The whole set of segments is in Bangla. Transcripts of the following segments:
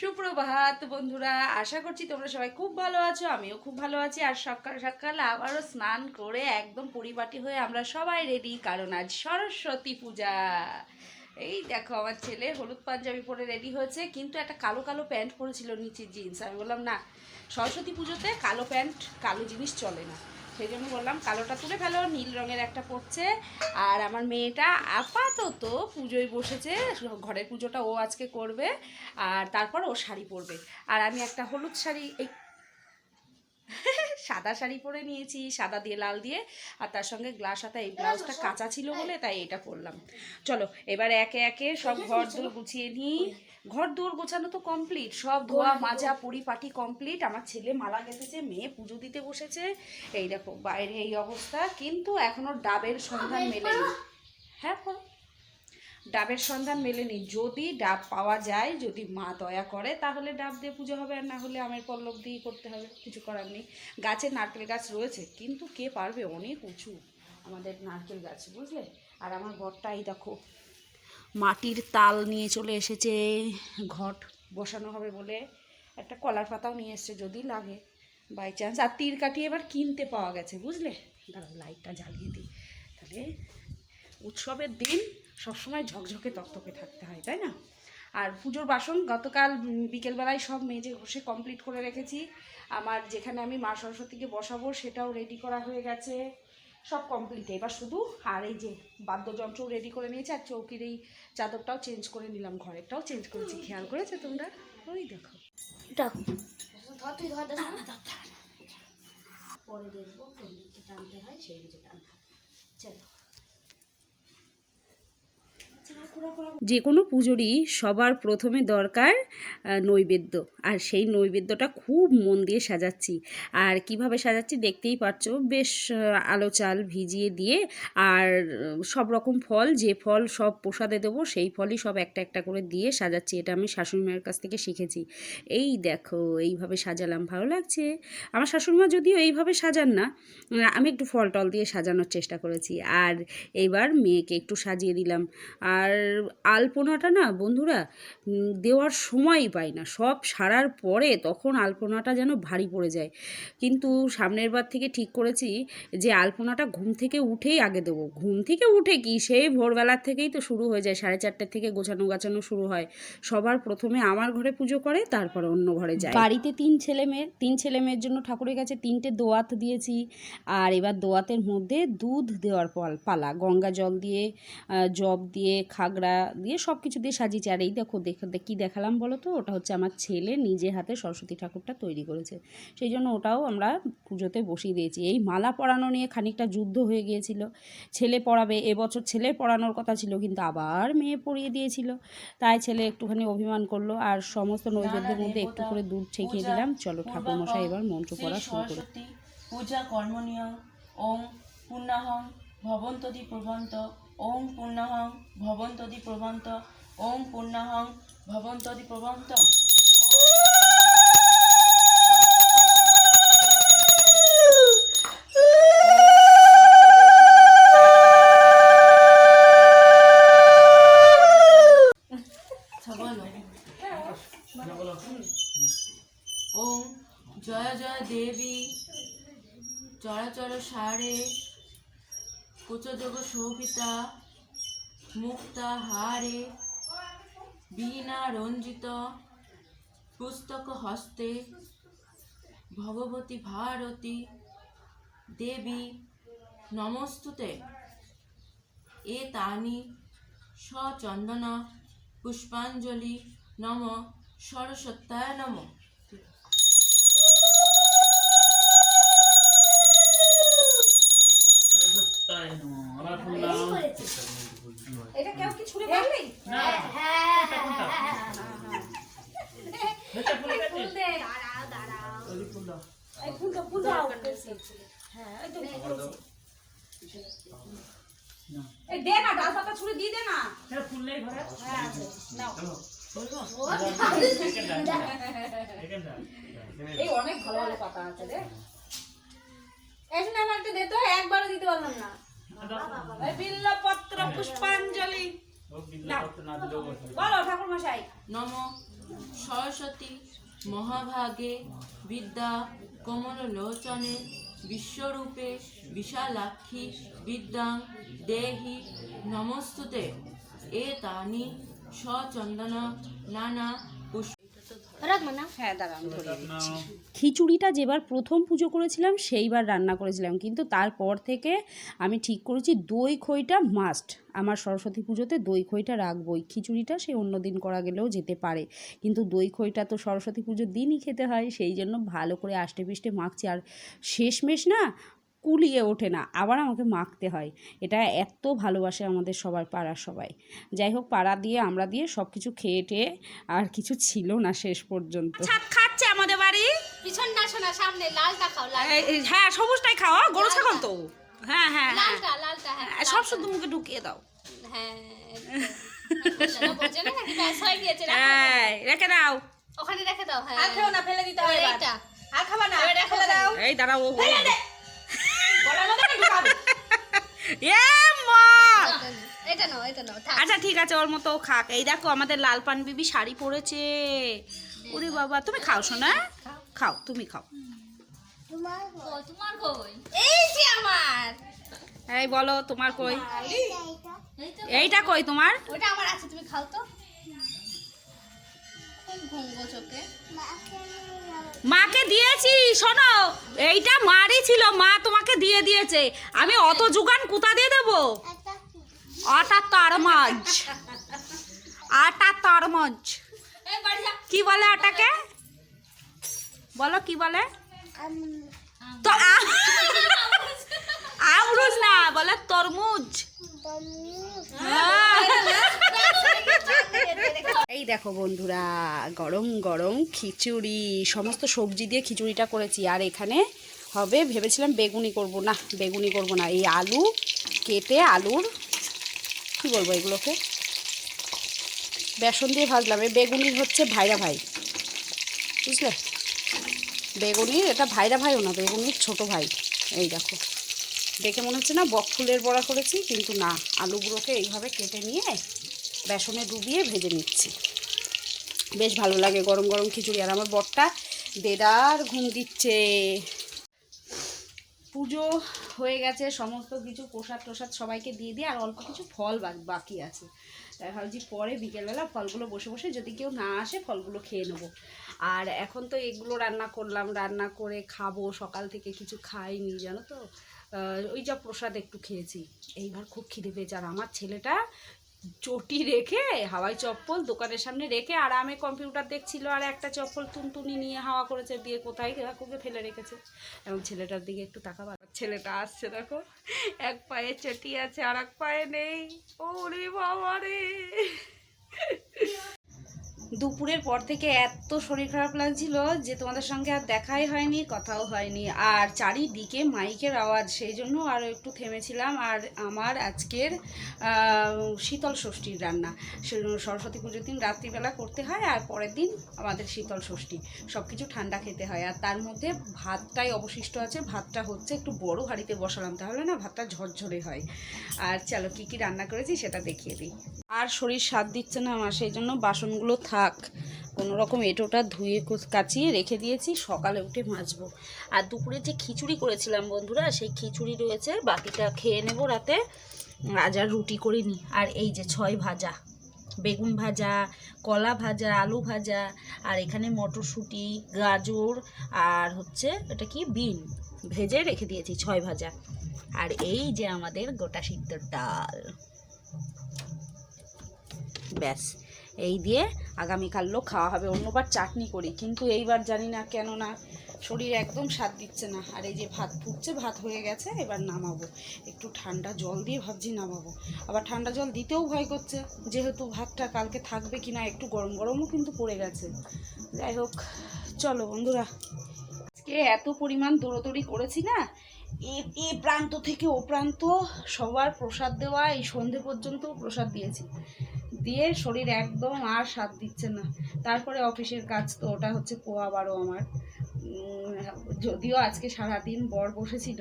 সুপ্রভাত বন্ধুরা, আশা করছি তোমরা সবাই খুব ভালো আছো, আমিও খুব ভালো আছি। আর সকাল সকাল আবারও স্নান করে একদম পরিপাটি হয়ে আমরা সবাই রেডি কারণ আজ সরস্বতী পূজা। এই দেখো, আমার ছেলে হলুদ পাঞ্জাবি পরে রেডি হয়েছে, কিন্তু একটা কালো কালো প্যান্ট পরেছিল নিচের জিন্স আমি বললাম, না, সরস্বতী পুজোতে কালো প্যান্ট, কালো জিনিস চলে না। সেই জন্য বললাম কালোটা তুলে ফেলো, নীল রঙের একটা পড়ছে আর আমার মেয়েটা আপাতত পুজোয় বসেছে, ঘরের পুজোটা ও আজকে করবে, আর তারপর ও শাড়ি পরবে। আর আমি একটা হলুদ শাড়ি, এই সাদা শাড়ি পরে নিয়েছি সাদা দিয়ে লাল দিয়ে আর তার সঙ্গে গ্লাস হাতা এই ব্লাউজটা কাঁচা ছিল বলে তাই এটা পরলাম। চলো এবার একে একে সব ঘর দূর গুছিয়ে নিই। ঘর দূর গোছানো তো কমপ্লিট সব ধোয়া মাজা পরিপাটি কমপ্লিট আমার ছেলে মালা গেঁথেছে মেয়ে পুজো দিতে বসেছে। এই দেখো বাইরে এই অবস্থা কিন্তু এখনও ডাবের সন্ধান মেলেনি। হ্যাঁ। ডাবের সন্ধান মেলেনি। যদি ডাব পাওয়া যায়, যদি মা দয়া করে, তাহলে ডাব দিয়ে পুজো হবে আর না হলে আমের পল্লব দিয়েই করতে হবে। কিছু করার নেই। গাছে নারকেল গাছ রয়েছে, কিন্তু কে পারবে? অনেক উঁচু আমাদের নারকেল গাছ, বুঝলে? আর আমার ঘরটাই দেখো, মাটির তাল নিয়ে চলে এসেছে। ঘট বসানো হবে বলে একটা কলার পাতাও নিয়ে এসছে, যদি লাগে। By chance. আর তীর কাটিয়ে এবার কিনতে পাওয়া গেছে, বুঝলে? দাঁড়াও লাইটটা জ্বালিয়ে দিই। তাহলে উৎসবের দিন সবসময় ঝকঝকে তকতকে থাকতে হয় তাই না? আর পুজোর বাসন গতকাল বিকেলবেলায় সব মেজে ঘষে কমপ্লিট করে রেখেছি। আমার যেখানে আমি মা সরস্বতীকে বসাবো সেটাও রেডি করা হয়ে গেছে। সব কমপ্লিট এবার শুধু আর এই যে বাদ্যযন্ত্রও রেডি করে নিয়েছি আর চৌকির এই চাদরটাও চেঞ্জ করে নিলাম ঘরেরটাও চেঞ্জ করেছি। খেয়াল করেছে তোমরা? ওই দেখো। পরে দেখব টানতে হয় সেই টানতে হবে। চলো। যে কোনো পুজোরই সবার প্রথমে দরকার নৈবেদ্য। আর সেই নৈবেদ্যটা খুব মন দিয়ে সাজাচ্ছি। আর কীভাবে সাজাচ্ছি দেখতেই পাচ্ছ বেশ আলো চাল ভিজিয়ে দিয়ে আর সব রকম ফল, যে ফল সব প্রসাদে দেবো, সেই ফলই সব একটা একটা করে দিয়ে সাজাচ্ছি। এটা আমি শাশুড়ি মায়ের কাছ থেকে শিখেছি। এই দেখো, এইভাবে সাজালাম, ভালো লাগছে। আমার শাশুড়িমা যদিও এইভাবে সাজান না আমি একটু ফল টল দিয়ে সাজানোর চেষ্টা করেছি। আর এইবার মেয়েকে একটু সাজিয়ে দিলাম। আর আলপনাটা না, বন্ধুরা দেওয়ার সময়ই পাই না। সব সারার পরে তখন আলপনাটা যেন ভারী পড়ে যায়। কিন্তু সামনের বার থেকে ঠিক করেছি যে, আলপনাটা ঘুম থেকে উঠেই আগে দেবো। ঘুম থেকে উঠে কি? সেই ভোরবেলার থেকেই তো শুরু হয়ে যায়। সাড়ে চারটে থেকে গোছানো গাছানো শুরু হয়। সবার প্রথমে আমার ঘরে পুজো করে, তারপরে অন্য ঘরে যায়। বাড়িতে তিন ছেলে মেয়ে, তিন ছেলে মেয়ের জন্য ঠাকুরের কাছে তিনটে দোয়াত দিয়েছি। আর এবার দোয়াতের মধ্যে দুধ দেওয়ার পালা গঙ্গা জল দিয়ে জব দিয়ে খাগড়া দিয়ে সব কিছু দিয়ে সাজিয়েছি। আর এই দেখো দেখো কী দেখালাম বলো তো ওটা হচ্ছে আমার ছেলে নিজে হাতে সরস্বতী ঠাকুরটা তৈরি করেছে। সেই জন্য ওটাও আমরা পুজোতে বসিয়ে দিয়েছি। এই মালা পরানো নিয়ে খানিকটা যুদ্ধ হয়ে গিয়েছিল। ছেলে পড়াবে এবছর ছেলে পড়ানোর কথা ছিল কিন্তু আবার মেয়ে পড়িয়ে দিয়েছিল। তাই ছেলে একটুখানি অভিমান করল। আর সমস্ত নৈবেদ্যের মধ্যে একটু করে দুধ ঠেকিয়ে দিলাম। চলো ঠাকুর মশাই এবার মন্ত্র পড়া শুরু করে। পূজা কর্মণীয় ওং পূর্ণাহং ভবন্তদি প্রবন্ত। ওং পূর্ণাহং ভবন্তদি প্রবন্ত ওং পূর্ণাহং ভবন্তদি প্রবন্ত। রঞ্জিত পুস্তক হস্তে ভগবতী ভারতী দেবী নমস্তুতে। এ তানি সচন্দন পুষ্পাঞ্জলি নম সরস্বত্যায় নম। এটা কেউ কি ছুঁড়ে ফুল দাও হ্যাঁ এই তো এই দে না ডাল পাতা ছুঁড়ে দিয়ে দে না। হ্যাঁ নাও। এই অনেক ভালো ভালো পাতা আছে রে। এই না দে তো একবারও দিতে পারলাম না। বিল্লপত্র পুষ্পাঞ্জলি। বলো ঠাকুর মশাই নম সরস্বতী মহাভাগে বিদ্যা কমললোচনে বিশ্বরূপে বিশালাক্ষী বিদ্যাং দেহি নমস্তুতে। এ তানি সচন্দন নানা হ্যাঁ দাঁড়া আমি ধরিয়ে দিচ্ছি। খিচুড়িটা যেবার প্রথম পুজো করেছিলাম সেইবার রান্না করেছিলাম। কিন্তু তারপর থেকে আমি ঠিক করেছি দই খইটা মাস্ট আমার সরস্বতী পুজোতে দই খইটা রাখবই। খিচুড়িটা সে অন্য দিন করা গেলেও যেতে পারে। কিন্তু দই খইটা তো সরস্বতী পুজোর দিনই খেতে হয় সেই জন্য ভালো করে আষ্টে পিষ্টে মাখছি। আর শেষমেশ না কুলিয়ে ওঠে না আবার আমাকে মাখতে হয়। এটা এত ভালোবাসে আমাদের সবার পাড়ার সবাই। যাই হোক পাড়া দিয়ে আমরা দিয়ে সব কিছু খেয়ে টেয়ে আর কিছু ছিল না শেষ পর্যন্ত। খাচ্ছে আমাদের বাড়ি। পিছন না শোনা সামনে লালটা খাও হ্যাঁ সবুজটাই খাওয়া গরু ছাগল তো। হ্যাঁ হ্যাঁ হ্যাঁ। লালটা লালটা হ্যাঁ সব শুধু মুখে ঢুকিয়ে দাও। হ্যাঁ হয়ে রাখো। দাও। ওখানে রেখে দাও হ্যাঁ। আর খেও না ফেলে দিতে হবে। এইটা আর খাবা না ফেলে দাও। এই দাঁড়াও ও গলার আচ্ছা ঠিক আছে ওর মতো খাক। এই দেখো আমাদের লাল পান বিবি শাড়ি পরেছে। ওরে বাবা তুমি খাও শোনা খাও তুমি খাও। তোমার কই এই যে আমার। এই বলো তোমার কই? এইটা কই তোমার? ওটা আমার আছে তুমি খাও তো। মাকে দিয়েছি শোনো এইটা মারই ছিল মা তোমাকে দিয়ে দিয়েছে। আমি অত জুগান কোথা দিয়ে দেবো? আটা তরমজ। আটা তরমজ। কি বলে আটাকে? বলো কি বলে? তো আমরুজ না বলে তরমুজ। এই দেখো বন্ধুরা, গরম গরম খিচুড়ি, সমস্ত সবজি দিয়ে খিচুড়িটা করেছি। আর এখানে হবে, ভেবেছিলাম বেগুনি করব। না, বেগুনি করব না, এই আলু কেটে আলুর, কি বলব এগুলোকে? বেসন দিয়ে ভাজলাম। এই বেগুনি হচ্ছে ভাইরা ভাই। বুঝলে? বেগুনির, এটা ভাইরা ভাইও না, বেগুনির ছোট ভাই। এই দেখো। দেখে মনে হচ্ছে না বক ফুলের বড়া করেছি, কিন্তু না, আলুগুলোকে এইভাবে কেটে নিয়ে বেসনে ডুবিয়ে ভেজে নিচ্ছি। বেশ ভালো লাগে গরম গরম খিচুড়ি, আর আমার বরটা দেদার ঘুম দিচ্ছে। পুজো হয়ে গেছে, সমস্ত কিছু প্রসাদ টোসাদ সবাইকে দিয়ে দিয়ে, আর অল্প কিছু ফল বাকি আছে। তাই ভাবছি পরে বিকেলবেলা ফলগুলো বসে বসে যদি কেউ না আসে, ফলগুলো খেয়ে নেব। আর এখন তো এগুলো রান্না করলাম, রান্না করে খাব, সকাল থেকে কিছু খাইনি, জানো তো? ওই যা প্রসাদ একটু খেয়েছি। এইবার খুব খিদে পেয়েছে। আর আমার ছেলেটা চটি রেখে হাওয়াই চপ্পল দোকানের সামনে রেখে আরামে কম্পিউটার দেখছিল আর একটা চপ্পল তুনতুনি নিয়ে হাওয়া করেছে দিয়ে কোথায় কুকে ফেলে রেখেছে। এবং ছেলেটার দিকে একটু তাকাবার ছেলেটা আসছে, দেখো, এক পায়ে চটি আছে আর এক পায়ে নেই। ওরে বাবা রে! দুপুরের পর থেকে এত শরীর খারাপ লাগছিল যে তোমাদের সঙ্গে আর দেখাই হয়নি, কথাও হয়নি। আর চারিদিকে মাইকের আওয়াজ, সেই জন্য আরও একটু থেমেছিলাম। আর আমার আজকের শীতল ষষ্ঠীর রান্না। সরস্বতী পুজোর দিন রাত্রিবেলা করতে হয় আর পরের দিন আমাদের শীতল ষষ্ঠী। সব কিছু ঠান্ডা খেতে হয়। আর তার মধ্যে ভাতটাই অবশিষ্ট আছে। ভাতটা হচ্ছে একটু বড় হাঁড়িতে বসালাম, তাহলে না ভাতটা ঝরঝরে হয়। আর চলো কী কী রান্না করেছি সেটা দেখিয়ে দিই। আর শরীর স্বাদ দিচ্ছে না আমার সেই জন্য বাসনগুলো থাক কোনো রকম এটোটা ধুয়ে কাচিয়ে রেখে দিয়েছি, সকালে উঠে মাজবো। আর দুপুরে যে খিচুড়ি করেছিলাম বন্ধুরা, সেই খিচুড়ি রয়েছে, বাকিটা খেয়ে নেব রাতে। আজ আর রুটি করিনি। আর এই যে ছয় ভাজা, বেগুন ভাজা, কলা ভাজা, আলু ভাজা, আর এখানে মটরশুঁটি, গাজর, আর হচ্ছে এটা কি, বিন ভেজে রেখে দিয়েছি ছয় ভাজা। আর এই যে আমাদের গোটা সিদ্ধ ডাল। ব্যাস। এই দিয়ে আগামীকালও খাওয়া হবে, অন্যবার চাটনি করি। কিন্তু এইবার জানি না কেন না শরীর একদম স্বাদ দিচ্ছে না। আর এই যে ভাত ফুটছে, ভাত হয়ে গেছে, এবার নামাবো। একটু ঠান্ডা জল দিয়ে ভাবছি নামাবো। আবার ঠান্ডা জল দিতেও ভয় করছে, যেহেতু ভাতটা কালকে থাকবে কি না একটু গরম গরমও কিন্তু পড়ে গেছে। যাই হোক, চলো বন্ধুরা। আজকে এত পরিমাণ দৌড়োদৌড়ি করেছি না, এ প্রান্ত থেকে ও প্রান্ত সবার প্রসাদ দেওয়া, এই সন্ধে পর্যন্ত প্রসাদ দিয়েছি। দিয়ে শরীর একদম আর স্বাদ দিচ্ছে না। তারপরে অফিসের কাজ তো ওটা হচ্ছে পোয়া বারো আমার। যদিও আজকে সারাদিন বর বসেছিল,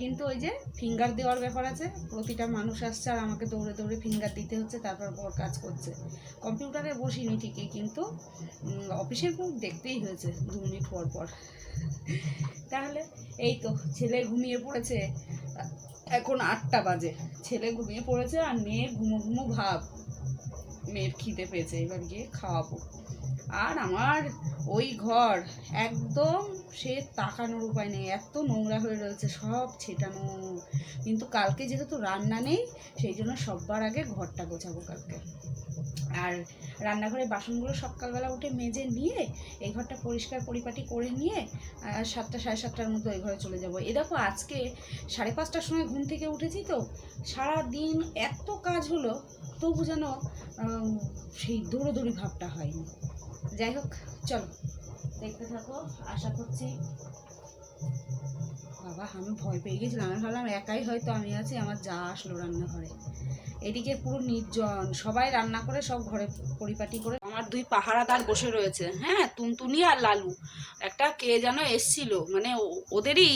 কিন্তু ওই যে ফিঙ্গার দেওয়ার ব্যাপার আছে, প্রতিটা মানুষ আসছে আর আমাকে দৌড়ে দৌড়ে ফিঙ্গার দিতে হচ্ছে, তারপর বর কাজ করছে। কম্পিউটারে বসিনি ঠিকই, কিন্তু অফিসের মুখ দেখতেই হয়েছে দু মিনিট পর পর। তাহলে এই তো, ছেলে ঘুমিয়ে পড়েছে। এখন আটটা বাজে। ছেলে ঘুমিয়ে পড়েছে আর মেয়ে ঘুমো ঘুমো ভাব। মেয়ের খিদে পেয়েছে, এবার গিয়ে খাওয়াবো। আর আমার ওই ঘর একদম সে তাকানোর উপায় নেই, এত নোংরা হয়ে রয়েছে, সব ছেটানো। কিন্তু কালকে যেহেতু রান্না নেই, সেই জন্য সববার আগে ঘরটা গোছাবো কালকে। আর রান্নাঘরের বাসনগুলো সকালবেলা উঠে মেজে নিয়ে এই ঘরটা পরিষ্কার পরিপাটি করে নিয়ে সাতটা, সাড়ে সাতটার মতো ওই ঘরে চলে যাব। এ দেখো আজকে সাড়ে পাঁচটার সময় ঘুম থেকে উঠেছি তো সারা দিন এত কাজ হলো, তবু যেন সেই দৌড়োদৌড়ি ভাবটা হয়নি। যাই হোক, চলো। দেখতে থাকো, আশা করছি বাবা, আমি ভয় পেয়ে গেছিলাম আমি ভাবলাম একাই হয়তো আমি আছি, আমার যা আসলো রান্নাঘরে। এদিকে পুরো নির্জন। সবাই রান্না করে, সব ঘরে পরিপাটি করে। আমার দুই পাহারাদার বসে রয়েছে। হ্যাঁ তুনতুনি আর লালু। একটা কে যেন এসছিল মানে ওদেরই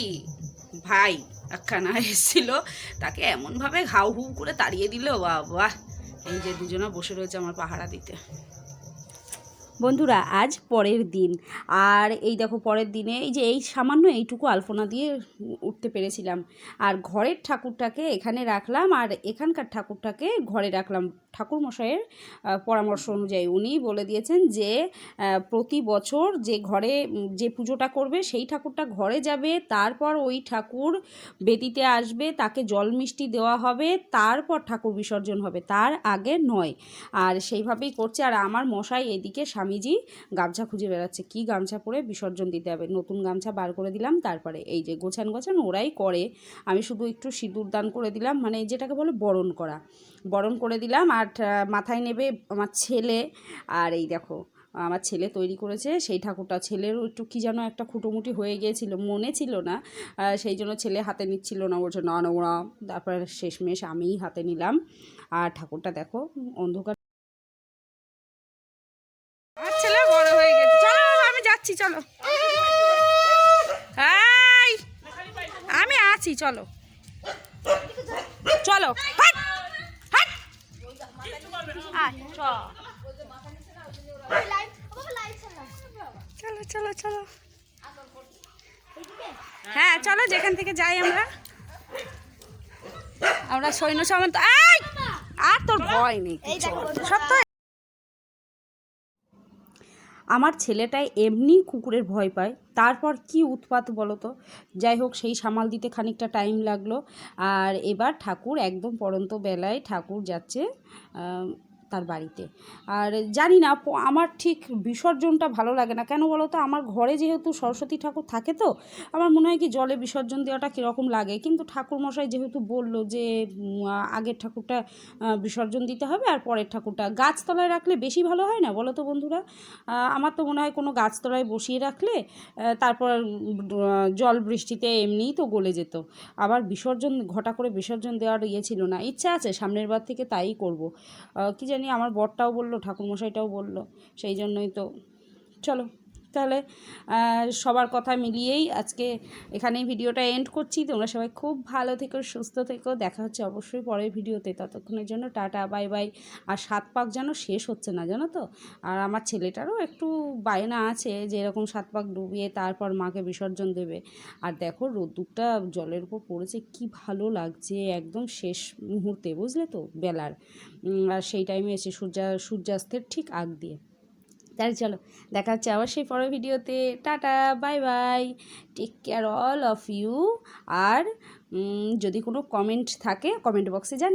ভাই একখানা এসছিল, তাকে এমনভাবে ঘাউ হু করে তাড়িয়ে দিল বাহ এই যে দুজনা বসে রয়েছে আমার পাহারা দিতে। বন্ধুরা, আজ পরের দিন। আর এই দেখো, পরের দিনে এই যে এই সামান্য এইটুকু আলপনা দিয়ে উঠতে পেরেছিলাম। আর ঘরের ঠাকুরটাকে এখানে রাখলাম, আর এখানকার ঠাকুরটাকে ঘরে রাখলাম। ঠাকুর মশাইয়ের আহ, পরামর্শ অনুযায়ী উনি বলে দিয়েছেন যে প্রতি বছর যে ঘরে যে পুজোটা করবে সেই ঠাকুরটা ঘরে যাবে তারপর ওই ঠাকুর বেদিতে আসবে তাকে জল মিষ্টি দেওয়া হবে তারপর ঠাকুর বিসর্জন হবে তার আগে নয়। আর সেইভাবেই করছে। আর আমার মশাই এদিকে স্বামীজি গামছা খুঁজে বেড়াচ্ছে কি গামছা পরে বিসর্জন দিতে হবে? নতুন গামছা বার করে দিলাম তারপরে এই যে গোছান গোছান ওরাই করে। আমি শুধু একটু সিঁদুর দান করে দিলাম মানে যেটাকে বলে বরণ করা। বরণ করে দিলাম আর মাথায় নেবে আমার ছেলে। আর এই দেখো, আমার ছেলে তৈরি করেছে, সেই ঠাকুরটা। ছেলেরও একটু কী যেন একটা খুঁটোমুটি হয়ে গিয়েছিল, মনে ছিল না সেই জন্য ছেলে হাতে নিচ্ছিল না। বলছে, না না ওরা তারপরে শেষমেশ আমিই হাতে নিলাম। আর ঠাকুরটা দেখো, অন্ধকার। ছেলে বড় হয়ে গেছে। চলো আমি যাচ্ছি, চলো। আমি আছি, চলো। চলো। চলো চলো চলো হ্যাঁ চলো যেখান থেকে যাই আমরা। আমরা সৈন্য সামন্ত! আর তোর ভয় নেই। সব তো আমার ছেলেটাই এমনি কুকুরের ভয় পায়। তারপর কি উৎপাত বলো তো যাই হোক সেই সামাল দিতে খানিকটা টাইম লাগল। আর এবার ঠাকুর একদম পরন্ত বেলায় ঠাকুর যাচ্ছে তার বাড়িতে। আর জানি না আমার ঠিক বিসর্জনটা ভালো লাগে না। কেন বলো তো? আমার ঘরে যেহেতু সরস্বতী ঠাকুর থাকে তো, আমার মনে হয় কি জলে বিসর্জন দেওয়াটা কীরকম লাগে। কিন্তু ঠাকুর মশাই যেহেতু বলল যে আগের ঠাকুরটা বিসর্জন দিতে হবে আর পরের ঠাকুরটা। গাছতলায় রাখলে বেশি ভালো হয় না বলো তো বন্ধুরা? আমার তো মনে হয় কোনো গাছতলায় বসিয়ে রাখলে তারপর জল বৃষ্টিতে এমনিই তো গলে যেত। আবার বিসর্জন, ঘটা করে বিসর্জন দেওয়ার ইয়ে ছিল না। ইচ্ছা আছে, সামনের বার থেকে তাই করব। কি জানি আমার বরটাও বলল ঠাকুরমশাইটাও বলল সেই জন্যই তো। চলো। তাহলে সবার কথা মিলিয়েই আজকে এখানেই ভিডিওটা এন্ড করছি। তোমরা সবাই খুব ভালো থেকো, সুস্থ থেকো। দেখা হচ্ছে অবশ্যই পরের ভিডিওতে। ততক্ষণের জন্য টাটা, বাই বাই। আর সাত পাক যেন শেষ হচ্ছে না, জানো তো? আর আমার ছেলেটারও একটু বায়না আছে যে এরকম সাত পাক ডুবিয়ে তারপর মাকে বিসর্জন দেবে। আর দেখো, রোদ্দুরটা জলের উপর পড়েছে, কি ভালো লাগছে। একদম শেষ মুহূর্তে, বুঝলে তো? বেলার। আর সেই টাইমে এসে সূর্যা, সূর্যাস্তের ঠিক আগ দিয়ে। তাহলে চলো, দেখা হচ্ছে আবার সেই পরের ভিডিওতে। Tata, bye bye. Take care all of you আর যদি কোনো কমেন্ট থাকে কমেন্ট বক্সে জানি